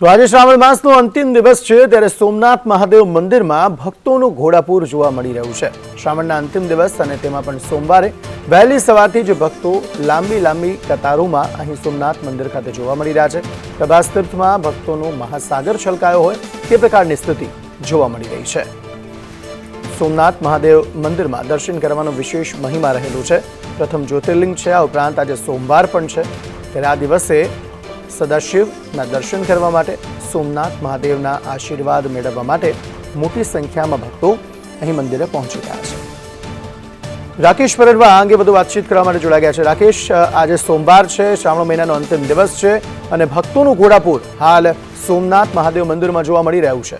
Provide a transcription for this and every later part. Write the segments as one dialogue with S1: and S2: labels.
S1: તો આજે શ્રાવણ માસનો અંતિમ દિવસ છે, ત્યારે સોમનાથ મહાદેવ મંદિરમાં ભક્તોનું ઘોડાપૂર જોવા મળી રહ્યું છે. શ્રાવણના અંતિમ દિવસ અને તેમાં પણ સોમવારે વહેલી સવારથી જ ભક્તો લાંબી લાંબી કતારોમાં અહીં સોમનાથ મંદિર ખાતે જોવા મળી રહ્યા છે. પ્રભાસ તીર્થમાં ભક્તોનો મહાસાગર છલકાયો હોય તે પ્રકારની સ્થિતિ જોવા મળી રહી છે. સોમનાથ મહાદેવ મંદિરમાં દર્શન કરવાનો વિશેષ મહિમા રહેલું છે. પ્રથમ જ્યોતિર્લિંગ છે, આ ઉપરાંત આજે સોમવાર પણ છે. ત્યારે આ દિવસે સદાશિવના દર્શન કરવા માટે સોમનાથ મહાદેવના આશીર્વાદ મેળવવા માટે મોટી સંખ્યામાં ભક્તો અહીં મંદિરે પહોંચી રહ્યા છે. રાકેશ પરડવા અંગે વધુ વાતચીત કરવા માટે જોડાઈ ગયા છે. રાકેશ આજે સોમવાર છે, શ્રાવણ મહિનાનો અંતિમ દિવસ છે અને ભક્તોનું ઘોડાપુર હાલ સોમનાથ મહાદેવ મંદિરમાં જોવા મળી રહ્યું છે.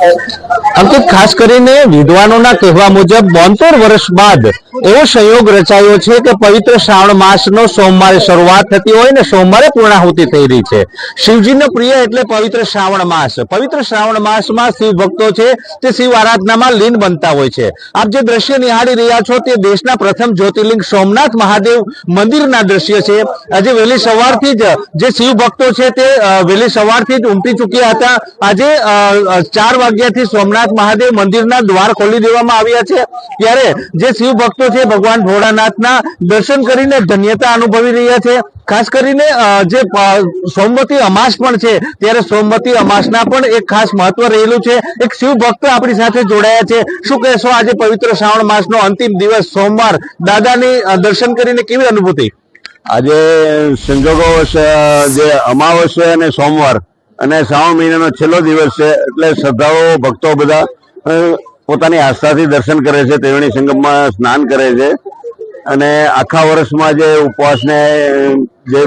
S2: અંકિત ખાસ કરીને વિદ્વાનોના કહેવા મુજબ બોતેર વર્ષ બાદ એવો સંયોગ રચાયો છે કે પવિત્ર શ્રાવણ માસનો સોમવારે શરૂઆત થતી હોય ને સોમવારે પૂર્ણાહુતિ થઈ રહી છે. શિવજીનો પ્રિય એટલે પવિત્ર શ્રાવણ માસ. પવિત્ર શ્રાવણ માસમાં શિવ ભક્તો છે તે શિવ આરાધનામાં લીન બનતા હોય છે. આપ જે દ્રશ્ય નિહાળી રહ્યા છો તે દેશના પ્રથમ જ્યોતિર્લિંગ સોમનાથ મહાદેવ મંદિરના દ્રશ્ય છે. આજે વહેલી સવારથી જ જે શિવ ભક્તો છે તે વહેલી સવારથી જ ઉમટી ચૂક્યા હતા. આજે ચાર વાગ્યાથી સોમનાથ મહાદેવ મંદિરના દ્વાર ખોલી દેવામાં આવ્યા છે. ત્યારે જે શિવ ભક્તો છે, ભગવાન ભોળાનાથના દર્શન કરીને ધન્યતા અનુભવી રહ્યા છે. ખાસ કરીને જે સોમવતી અમાસ પણ છે, ત્યારે સોમવતી અમાસના પણ એક ખાસ મહત્વ રહેલું છે. એક શિવ ભક્ત આપણી સાથે જોડાયા છે. શું કહેશો આજે પવિત્ર શ્રાવણ માસનો અંતિમ દિવસ સોમવાર? દાદાની દર્શન કરીને કેવી અનુભૂતિ?
S3: આજે સંજોગો જે અમાવસ્યા અને સોમવાર અને શ્રાવણ મહિનાનો છેલ્લો દિવસ છે, એટલે શ્રદ્ધાળુઓ, ભક્તો બધા પોતાની આસ્થાથી દર્શન કરે છે, ત્રિવેણી સંગમમાં સ્નાન કરે છે. અને આખા વર્ષમાં જે ઉપવાસને, જે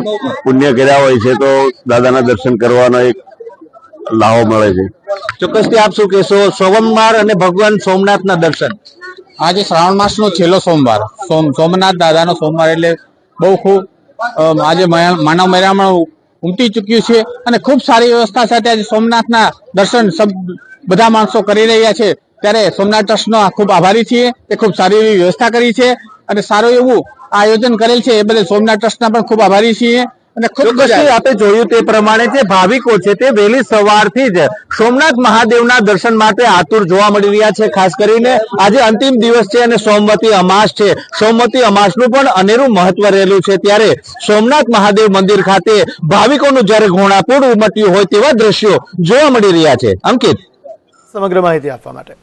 S3: પુણ્ય કર્યા હોય છે, તો દાદાના દર્શન કરવાનો એક લાવો મળે છે.
S2: ચોક્કસથી આપ શું કહેશો? સોમવાર અને ભગવાન સોમનાથના દર્શન.
S4: આજે શ્રાવણ માસનો છેલ્લો સોમવાર. સોમ, સોમનાથ દાદાનો સોમવાર એટલે બહુ ખૂબ આજે માનવ મેળામણ ઉમટી ચૂક્યું છે અને ખૂબ સારી વ્યવસ્થા સાથે આજે સોમનાથના દર્શન બધા માણસો કરી રહ્યા છે. ત્યારે સોમનાથ ટ્રસ્ટનો ખૂબ આભારી છીએ એ ખૂબ સારી એવી વ્યવસ્થા કરી છે અને સારું એવું આયોજન કરેલ છે. એ બદલ સોમનાથ ટ્રસ્ટના પણ ખૂબ આભારી છીએ. અને
S2: ચોક્કસથી. આપણે જોયું તે પ્રમાણે જે ભાવિકો છે તે વહેલી સવારથી જ સોમનાથ મહાદેવના દર્શન માટે આતુર જોવા મળી રહ્યા છે. ખાસ કરીને આજે અંતિમ દિવસ છે અને સોમવતી અમાસ છે. સોમવતી અમાસનું પણ અનેરું મહત્વ રહેલું છે. ત્યારે સોમનાથ મહાદેવ મંદિર ખાતે ભાવિકોનું જ્યારે ઘોણાપૂર ઉમટ્યું હોય તેવા દ્રશ્યો જોવા મળી રહ્યા છે. અંકિત.
S1: સમગ્ર માહિતી આપવા માટે.